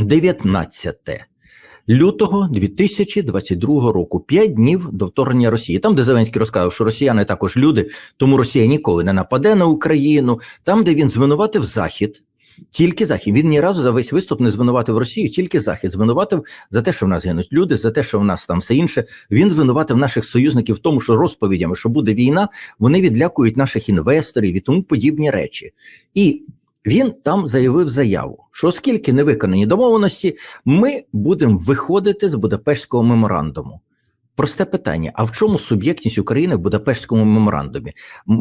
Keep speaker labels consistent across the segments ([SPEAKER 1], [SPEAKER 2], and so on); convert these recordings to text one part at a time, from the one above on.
[SPEAKER 1] 19 лютого 2022 року, п'ять днів до вторгнення Росії. Там, де Зеленський розказав, що росіяни також люди, тому Росія ніколи не нападе на Україну. Там, де він звинуватив Захід. Тільки захід він ні разу за весь виступ не звинуватив Росію, тільки захід звинуватив за те, що в нас гинуть люди, за те, що в нас там все інше. Він звинуватив наших союзників в тому, що розповідями, що буде війна, вони відлякують наших інвесторів і тому подібні речі. І він там заявив заяву, що оскільки не виконані домовленості, ми будемо виходити з Будапештського меморандуму. Просте питання: а в чому суб'єктність України в Будапештському меморандумі?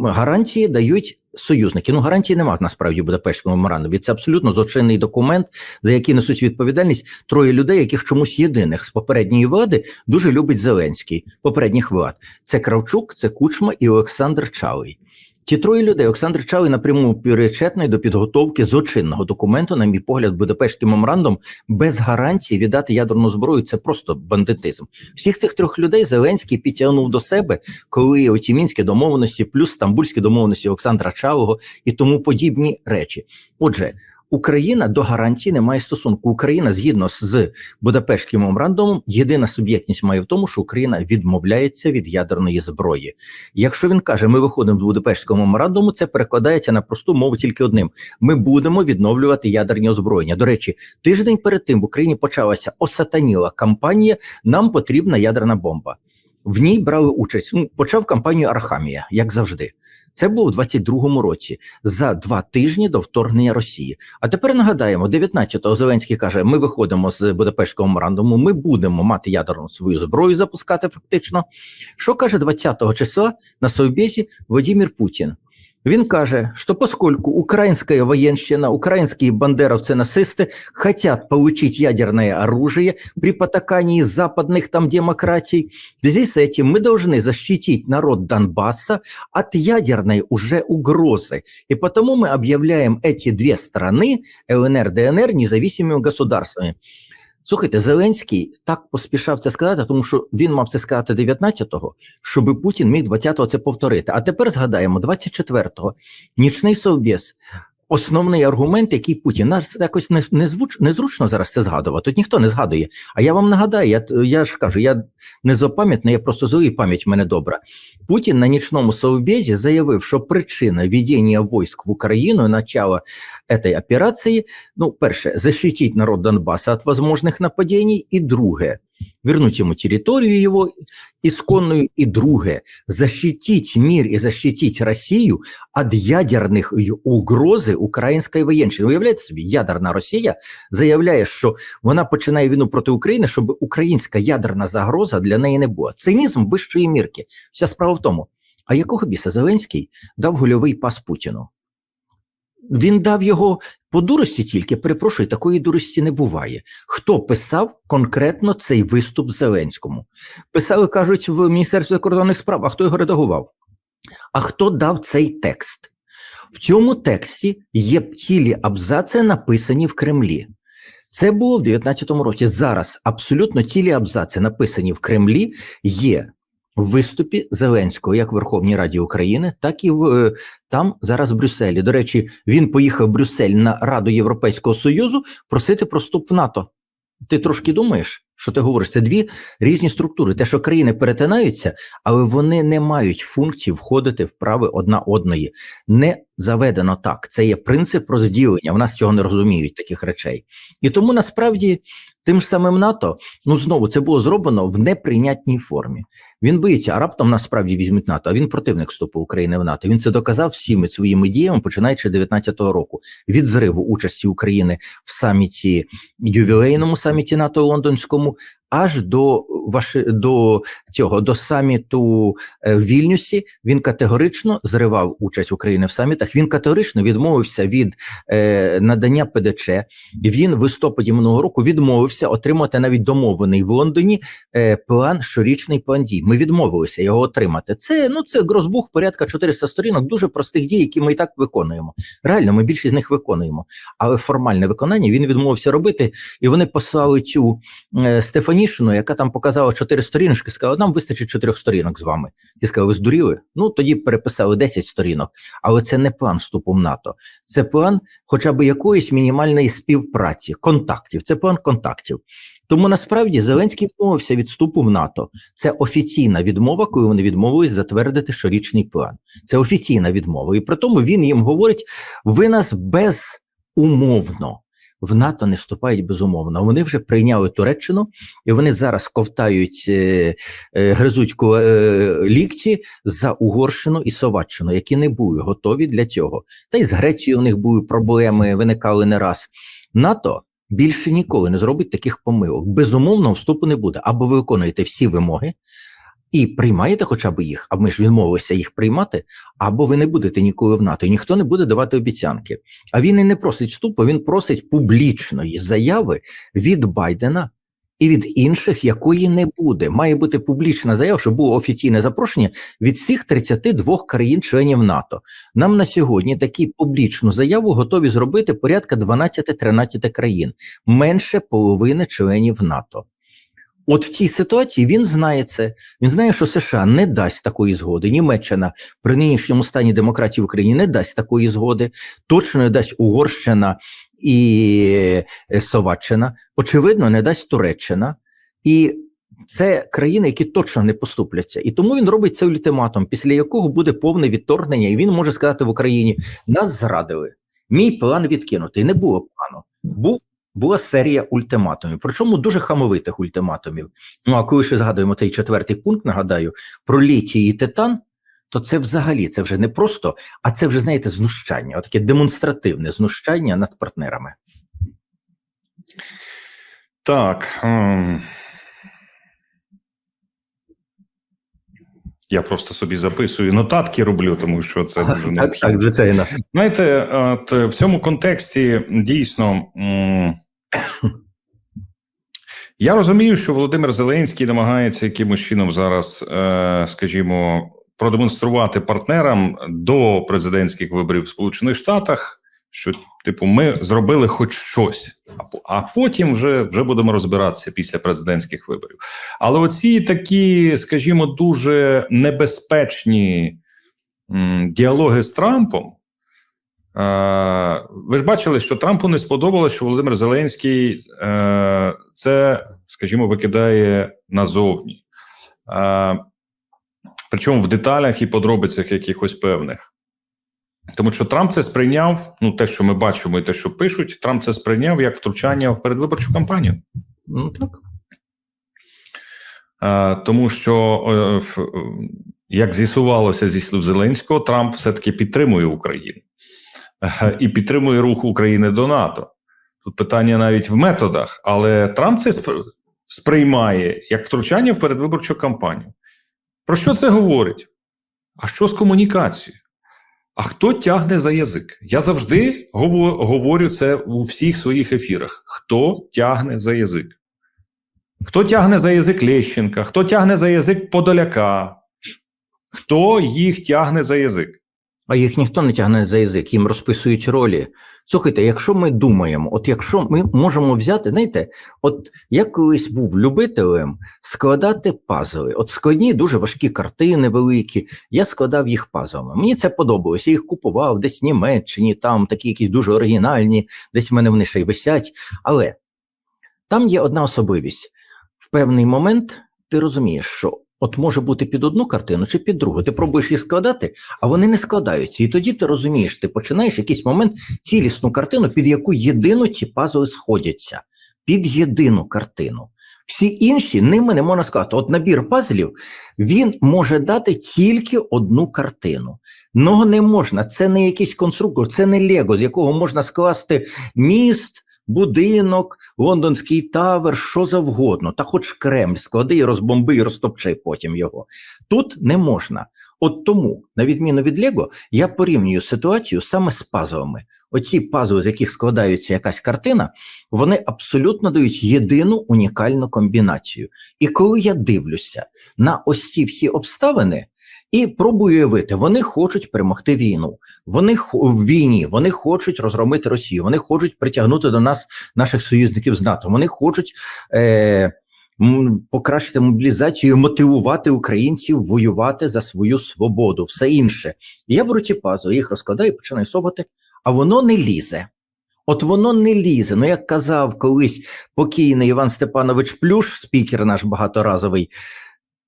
[SPEAKER 1] Гарантії дають союзники. Ну гарантії немає насправді в Будапештському меморандумі. Це абсолютно злочинний документ, за який несуть відповідальність троє людей, яких чомусь єдиних з попередньої влади дуже любить Зеленський. Попередніх влад це Кравчук, це Кучма і Олександр Чалий. Ті троє людей Олександр Чалий напряму причетний до підготовки злочинного документу, на мій погляд, Будапештський меморандум без гарантії віддати ядерну зброю. Це просто бандитизм. Всіх цих трьох людей Зеленський підтягнув до себе, коли оті мінські домовленості, плюс стамбульські домовленості Олександра Чалого і тому подібні речі. Отже. Україна до гарантії не має стосунку. Україна згідно з Будапештським меморандумом, єдина суб'єктність має в тому, що Україна відмовляється від ядерної зброї. Якщо він каже, ми виходимо з Будапештського меморандуму, це перекладається на просту мову тільки одним: ми будемо відновлювати ядерні озброєння. До речі, тиждень перед тим в Україні почалася осатаніла кампанія. Нам потрібна ядерна бомба. В ній брали участь. Ну, почав кампанію Архамія, як завжди. Це було в 22-му році за два тижні до вторгнення Росії. А тепер нагадаємо, 19-го Зеленський каже: ми виходимо з Будапештського меморандуму, ми будемо мати ядерну свою зброю запускати фактично. Що каже 20-го числа на Совбезі Владимир Путін? Він каже, что поскольку украинская военщина, украинские бандеровцы-нацисты хотят получить ядерное оружие при потакании западных там демократий, в связи с этим мы должны защитить народ Донбасса от ядерной уже угрозы. И потому мы объявляем эти две страны, ЛНР, ДНР, независимыми государствами. Слухайте, Зеленський так поспішав це сказати, тому що він мав це сказати 19-го, щоб Путін міг 20-го це повторити. А тепер згадаємо 24-го. Нічний совбез. Основний аргумент, який Путін нас якось не, не звуч, незручно зараз це згадувати. Тут ніхто не згадує. А я вам нагадаю, я, я ж кажу, я не зопам'ятний, я просто злий, пам'ять в мене добра. Путін на нічному совбезі заявив, що причина введення військ в Україну, начала цієї операції, ну, перше, защитить народ Донбасса от возможных нападений, и другое, вернуть ему территорию его исконную, и другое, защитить мир и защитить Россию от ядерних угрози української воєнщини. Уявляєте собі, ядерна Росія заявляє, що вона починає війну проти України, щоб українська ядерна загроза для неї не була. Цинізм вищої мірки. Вся справа в тому. А якого біса Зеленський дав гольовий пас Путіну? Він дав його по дурості тільки, перепрошую, такої дурості не буває. Хто писав конкретно цей виступ Зеленському? Писали, кажуть, в Міністерстві закордонних справ, а хто його редагував? А хто дав цей текст? В цьому тексті є цілі абзаци, написані в Кремлі. Це було в 19-му році. Зараз абсолютно цілі абзаци, написані в Кремлі, є виступі Зеленського як в Верховній Раді України, так і в е, там зараз в Брюсселі. До речі, він поїхав в Брюссель на Раду Європейського Союзу просити про вступ в НАТО. Ти трошки думаєш, що ти говориш? Це дві різні структури. Те, що країни перетинаються, але вони не мають функції входити в прави одна одної. Не заведено так. Це є принцип розділення. В нас цього не розуміють таких речей. І тому насправді тим самим НАТО, ну знову це було зроблено в неприйнятній формі. Він боїться, а раптом насправді візьмуть НАТО. А він противник вступу України в НАТО. Він це доказав всіми своїми діями, починаючи з 19-го року від зриву участі України в саміті ювілейному саміті НАТО Лондонському. Аж до ваш до цього до саміту е, в Вільнюсі він категорично зривав участь України в самітах. Він категорично відмовився від е, надання ПДЧ. Він в листопаді минулого року відмовився отримати навіть домовлений в Лондоні е, план щорічний план дій. Ми відмовилися його отримати. Це ну це грозбух порядка 400 сторінок, дуже простих дій, які ми і так виконуємо. Реально, ми більшість з них виконуємо. Але формальне виконання він відмовився робити, і вони послали цю е, Стефані. Мішину, яка там показала чотири сторіночки, сказала, нам вистачить чотирьох сторінок з вами. І сказали, ви здуріли? Ну тоді переписали 10 сторінок. Але це не план вступу в НАТО. Це план хоча б якоїсь мінімальної співпраці, контактів. Це план контактів. Тому насправді Зеленський відмовився від вступу в НАТО. Це офіційна відмова, коли вони відмовились затвердити щорічний план. Це офіційна відмова. І при тому він їм говорить: ви нас безумовно. В НАТО не вступають безумовно. Вони вже прийняли Туреччину, і вони зараз ковтають, е, е, гризуть е, лікті за Угорщину і Словаччину, які не були готові для цього. Та й з Грецією у них були проблеми, виникали не раз. НАТО більше ніколи не зробить таких помилок. Безумовно, вступу не буде. Або ви виконуєте всі вимоги і приймаєте хоча б їх, а ми ж відмовилися їх приймати, або ви не будете ніколи в НАТО, і ніхто не буде давати обіцянки. А він і не просить вступу, він просить публічної заяви від Байдена. І від інших, якої не буде, має бути публічна заява, щоб було офіційне запрошення від всіх 32 країн-членів НАТО. Нам на сьогодні таку публічну заяву готові зробити порядка 12-13 країн, менше половини членів НАТО. От в цій ситуації він знає це. Він знає, що США не дасть такої згоди. Німеччина при нинішньому стані демократії в Україні не дасть такої згоди. Точно не дасть Угорщина і е, Словаччина. Очевидно, не дасть Туреччина. І це країни, які точно не поступляться. І тому він робить цей ультиматум, після якого буде повне відторгнення, і він може сказати в Україні: нас зрадили. Мій план відкинутий. Не було плану. Був була серія ультиматумів, причому дуже хамовитих ультиматумів. Ну а коли ще згадуємо цей четвертий пункт, нагадаю, про літій і титан, то це взагалі це вже не просто, а це вже, знаєте, знущання, таке демонстративне знущання над партнерами.
[SPEAKER 2] Так. ем, Я просто собі записую нотатки роблю, тому що це дуже необхідно.
[SPEAKER 1] так, звичайно.
[SPEAKER 2] Знаєте, в цьому контексті дійсно. Я розумію, що Володимир Зеленський намагається якимось чином зараз, е, скажімо, продемонструвати партнерам до президентських виборів в Сполучених Штатах, що, типу, ми зробили хоч щось, а потім вже, вже будемо розбиратися після президентських виборів. Але оці такі, скажімо, дуже небезпечні діалоги з Трампом. Е, ви ж бачили, що Трампу не сподобалося, що Володимир Зеленський е, це, скажімо, викидає назовні. Е, причому в деталях і подробицях якихось певних. Тому що Трамп це сприйняв, ну те, що ми бачимо, і те, що пишуть, Трамп це сприйняв як втручання в передвиборчу кампанію.
[SPEAKER 1] Ну так.
[SPEAKER 2] Тому що, як з'ясувалося зі слів Зеленського, Трамп все-таки підтримує Україну і підтримує рух України до НАТО. Тут питання навіть в методах, але Трамп це сприймає як втручання в передвиборчу кампанію. Про що це говорить? А що з комунікацією? А хто тягне за язик? Я завжди говорю це у всіх своїх ефірах. Хто тягне за язик? Хто тягне за язик Лещенка, хто тягне за язик Подоляка, хто їх тягне за язик?
[SPEAKER 1] А їх ніхто не тягне за язик, їм розписують ролі. Слухайте, якщо ми думаємо, от якщо ми можемо взяти, знаєте, от я колись був любителем складати пазли, от складні, дуже важкі картини великі, я складав їх пазлами. Мені це подобалося, я їх купував десь в Німеччині, там такі якісь дуже оригінальні, десь в мене вони ще й висять. Але там є одна особливість. В певний момент ти розумієш, що от може бути під одну картину чи під другу. Ти пробуєш їх складати, а вони не складаються. І тоді ти розумієш, ти починаєш якийсь момент цілісну картину, під яку єдину ці пазли сходяться. Під єдину картину. Всі інші ними не можна сказати. От набір пазлів він може дати тільки одну картину. Ну не можна. Це не якийсь конструктор, це не Лего, з якого можна скласти міст. Будинок, лондонський тавер, що завгодно, та хоч Кремль склади і розбомби, і розтопчи потім його. Тут не можна. От тому, на відміну від Лего, я порівнюю ситуацію саме з пазлами. Оці пазли, з яких складається якась картина, вони абсолютно дають єдину унікальну комбінацію. І коли я дивлюся на ось ці всі обставини. І пробую уявити, вони хочуть перемогти війну. Вони в війні, вони хочуть розгромити Росію, вони хочуть притягнути до нас наших союзників з НАТО. Вони хочуть е, покращити мобілізацію, мотивувати українців воювати за свою свободу, все інше. Я беру ці пазли, їх розкладаю починаю совати, а воно не лізе. От воно не лізе. Ну, як казав колись покійний Іван Степанович Плюш, спікер наш багаторазовий,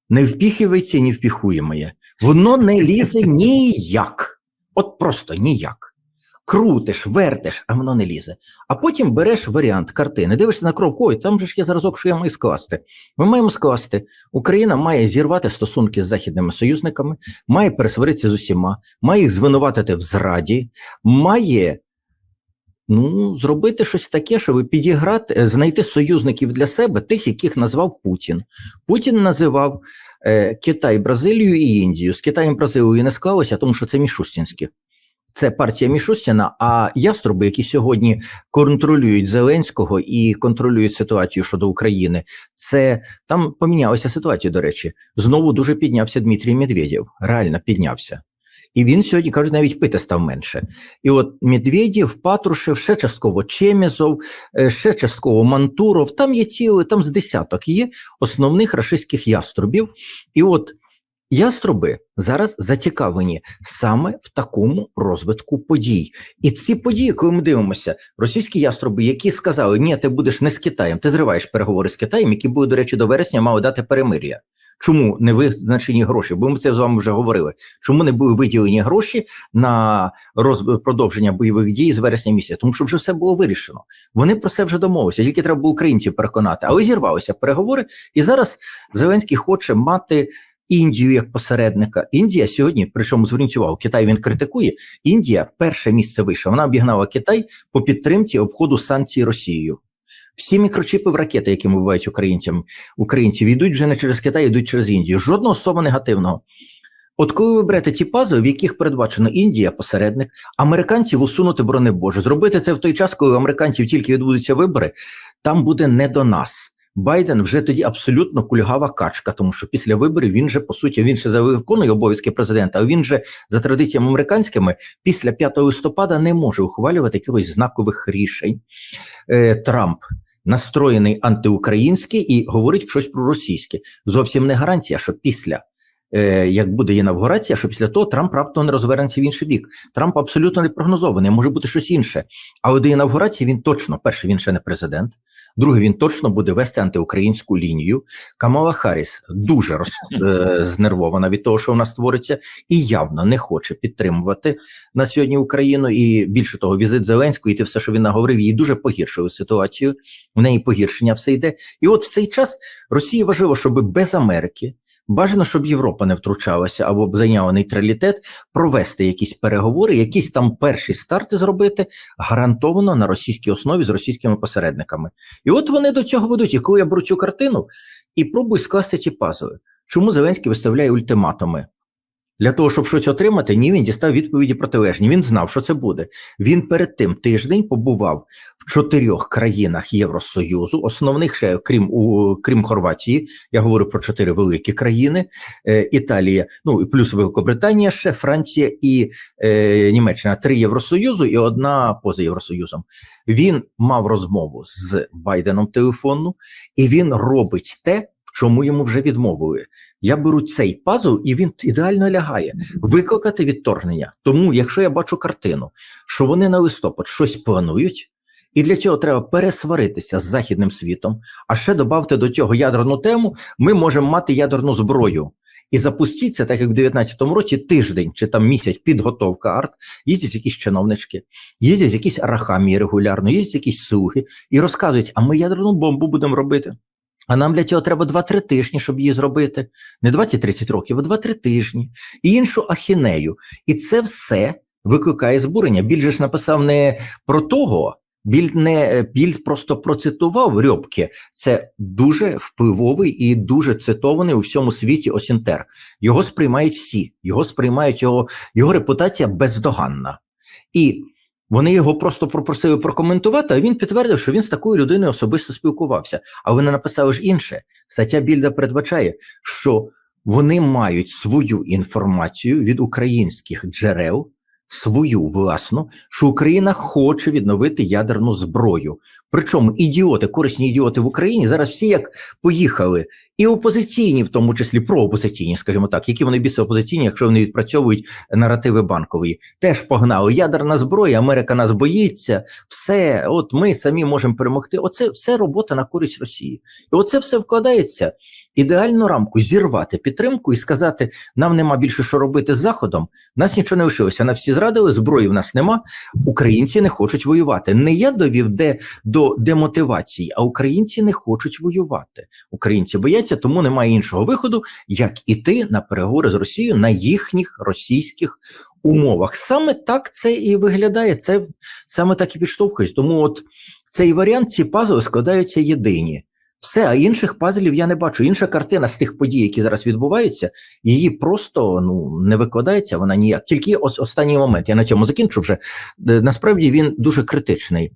[SPEAKER 1] не впіхується, не впіхуємоє. Воно не лізе ніяк. От просто ніяк. Крутиш, вертиш, а воно не лізе. А потім береш варіант картини, дивишся на кров, ой, там же ж є зразок, що я маю скласти. Ми маємо скласти. Україна має зірвати стосунки з західними союзниками, має пересваритися з усіма, має їх звинуватити в зраді, має ну, зробити щось таке, щоб підіграти, е, знайти союзників для себе, тих, яких назвав Путін. Путін називав Китай, Бразилію і Індію. З Китаєм Бразилією не склалося, тому що це Мішустінські. Це партія Мішустіна, а яструби, які сьогодні контролюють Зеленського і контролюють ситуацію щодо України, це там помінялася ситуація, до речі. Знову дуже піднявся Дмитрій Медведєв. Реально піднявся. І він сьогодні кажуть, навіть пити став менше. І от Медведєв, Патрушев, ще частково Чемізов, е, ще частково Мантуров. Там є ціли, там з десяток є основних рашистських яструбів. І от яструби зараз зацікавлені саме в такому розвитку подій. І ці події, коли ми дивимося, російські яструби, які сказали, ні, ти будеш не з Китаєм, ти зриваєш переговори з Китаєм, які були, до речі, до вересня мали дати перемир'я. Чому не визначені гроші? Бо ми це з вами вже говорили. Чому не були виділені гроші на роз... продовження бойових дій з вересня місяця? Тому що вже все було вирішено. Вони про це вже домовилися. Тільки треба було українців переконати, але зірвалися переговори. І зараз Зеленський хоче мати Індію як посередника. Індія сьогодні, причому зверніть увагу, Китай він критикує. Індія перше місце вийшла. Вона обігнала Китай по підтримці обходу санкцій Росією. Всі мікрочіпи в ракети, які бувають українцям, українців, йдуть вже не через Китай, йдуть через Індію. Жодного слова негативного. От коли ви берете ті пази, в яких передбачено Індія, посередник, американців усунути борони Боже, зробити це в той час, коли у американців тільки відбудуться вибори, там буде не до нас. Байден вже тоді абсолютно кульгава качка, тому що після виборів він же по суті він ще виконує обов'язки президента, а він же за традиціями американськими після 5 листопада не може ухвалювати якихось знакових рішень. Е, Трамп настроєний антиукраїнський і говорить щось про російське. Зовсім не гарантія, що після. Е, Як буде інавгурація, що після того Трамп раптом не розвернеться в інший бік. Трамп абсолютно не прогнозований, може бути щось інше. Але до інавгурації він точно, перше, він ще не президент. Друге, він точно буде вести антиукраїнську лінію. Камала Харріс дуже роз, е, знервована від того, що вона створиться, і явно не хоче підтримувати на сьогодні Україну. І більше того, візит Зеленського і те все, що він наговорив, її дуже погіршили ситуацію. В неї погіршення все йде. І от в цей час Росії важливо, щоб без Америки. Бажано, щоб Європа не втручалася або зайняла нейтралітет, провести якісь переговори, якісь там перші старти зробити гарантовано на російській основі з російськими посередниками. І от вони до цього ведуть. І коли я беру цю картину і пробую скласти ці пазли, чому Зеленський виставляє ультиматуми? Для того, щоб щось отримати, ні, він дістав відповіді протилежні. Він знав, що це буде. Він перед тим тиждень побував в чотирьох країнах Євросоюзу, основних ще крім у крім Хорватії. Я говорю про чотири великі країни: е, Італія, ну і плюс Великобританія, ще Франція і е, Німеччина. Три Євросоюзу і одна поза Євросоюзом. Він мав розмову з Байденом телефонну, і він робить те, чому йому вже відмовили. Я беру цей пазл, і він ідеально лягає. Викликати відторгнення. Тому, якщо я бачу картину, що вони на листопад щось планують, і для цього треба пересваритися з західним світом, а ще додати до цього ядерну тему, ми можемо мати ядерну зброю. І запустіться, так як в 19-му році тиждень чи там місяць підготовка арт, їздять якісь чиновнички, їздять якісь арахамії регулярно, їздять якісь слуги і розказують, а ми ядерну бомбу будемо робити. А нам для цього треба 2-3 тижні, щоб її зробити. Не 20-30 років, а 2-3 тижні. І іншу ахінею. І це все викликає збурення. Біль же ж написав не про того, біль не біль просто процитував Рьобки. Це дуже впливовий і дуже цитований у всьому світі Осінтер. Його сприймають всі, його сприймають його, його репутація бездоганна. І вони його просто попросили прокоментувати, а він підтвердив, що він з такою людиною особисто спілкувався. А вони написали ж інше. Стаття Більда передбачає, що вони мають свою інформацію від українських джерел, свою власну, що Україна хоче відновити ядерну зброю. Причому ідіоти, корисні ідіоти в Україні зараз всі як поїхали, і опозиційні, в тому числі проопозиційні, скажімо так, які вони більше опозиційні, якщо вони відпрацьовують наративи банкової, теж погнали. Ядерна зброя, Америка нас боїться, все, от ми самі можемо перемогти. Оце все робота на користь Росії. І оце все вкладається ідеальну рамку зірвати підтримку і сказати: нам нема більше що робити з заходом. Нас нічого не лишилося. Нас всі зрадили, зброї в нас нема. Українці не хочуть воювати. Не я довів де до демотивації, а українці не хочуть воювати. Українці бояться, тому немає іншого виходу, як іти на переговори з Росією на їхніх російських умовах. Саме так це і виглядає. Це саме так і підштовхується. Тому, от цей варіант, ці пазли складаються єдині. Все, а інших пазлів я не бачу. Інша картина з тих подій, які зараз відбуваються, її просто ну не викладається. Вона ніяк. Тільки ось останній момент. Я на цьому закінчу вже. Е, Насправді він дуже критичний.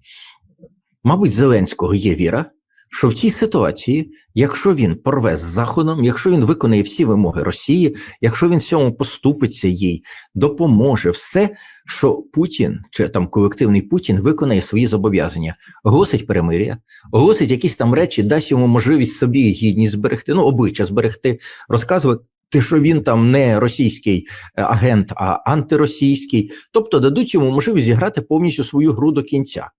[SPEAKER 1] Мабуть, Зеленського є віра, що в цій ситуації, якщо він порве з Заходом, якщо він виконає всі вимоги Росії, якщо він всьому поступиться їй, допоможе все, що Путін чи там колективний Путін виконає свої зобов'язання, оголосить перемир'я, оголосить якісь там речі, дасть йому можливість собі гідність зберегти, ну обличчя зберегти, розказувати. що він там не російський е, агент, а антиросійський, тобто дадуть йому можливість зіграти повністю свою гру до кінця.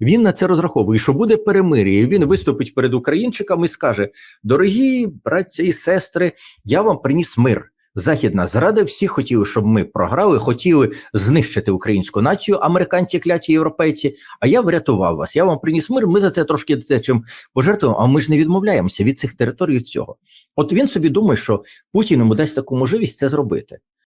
[SPEAKER 1] Він на це розраховує, що буде перемир'я. і Він виступить перед українчиками і скаже: Дорогі братці і сестри, я вам приніс мир. Захід нас зрадив, всі хотіли, щоб ми програли, хотіли знищити українську націю, американці, кляті європейці. А я врятував вас. Я вам приніс мир. Ми за це трошки чим пожертвуємо. А ми ж не відмовляємося від цих територій. від цього. От він собі думає, що Путін йому дасть таку можливість це зробити.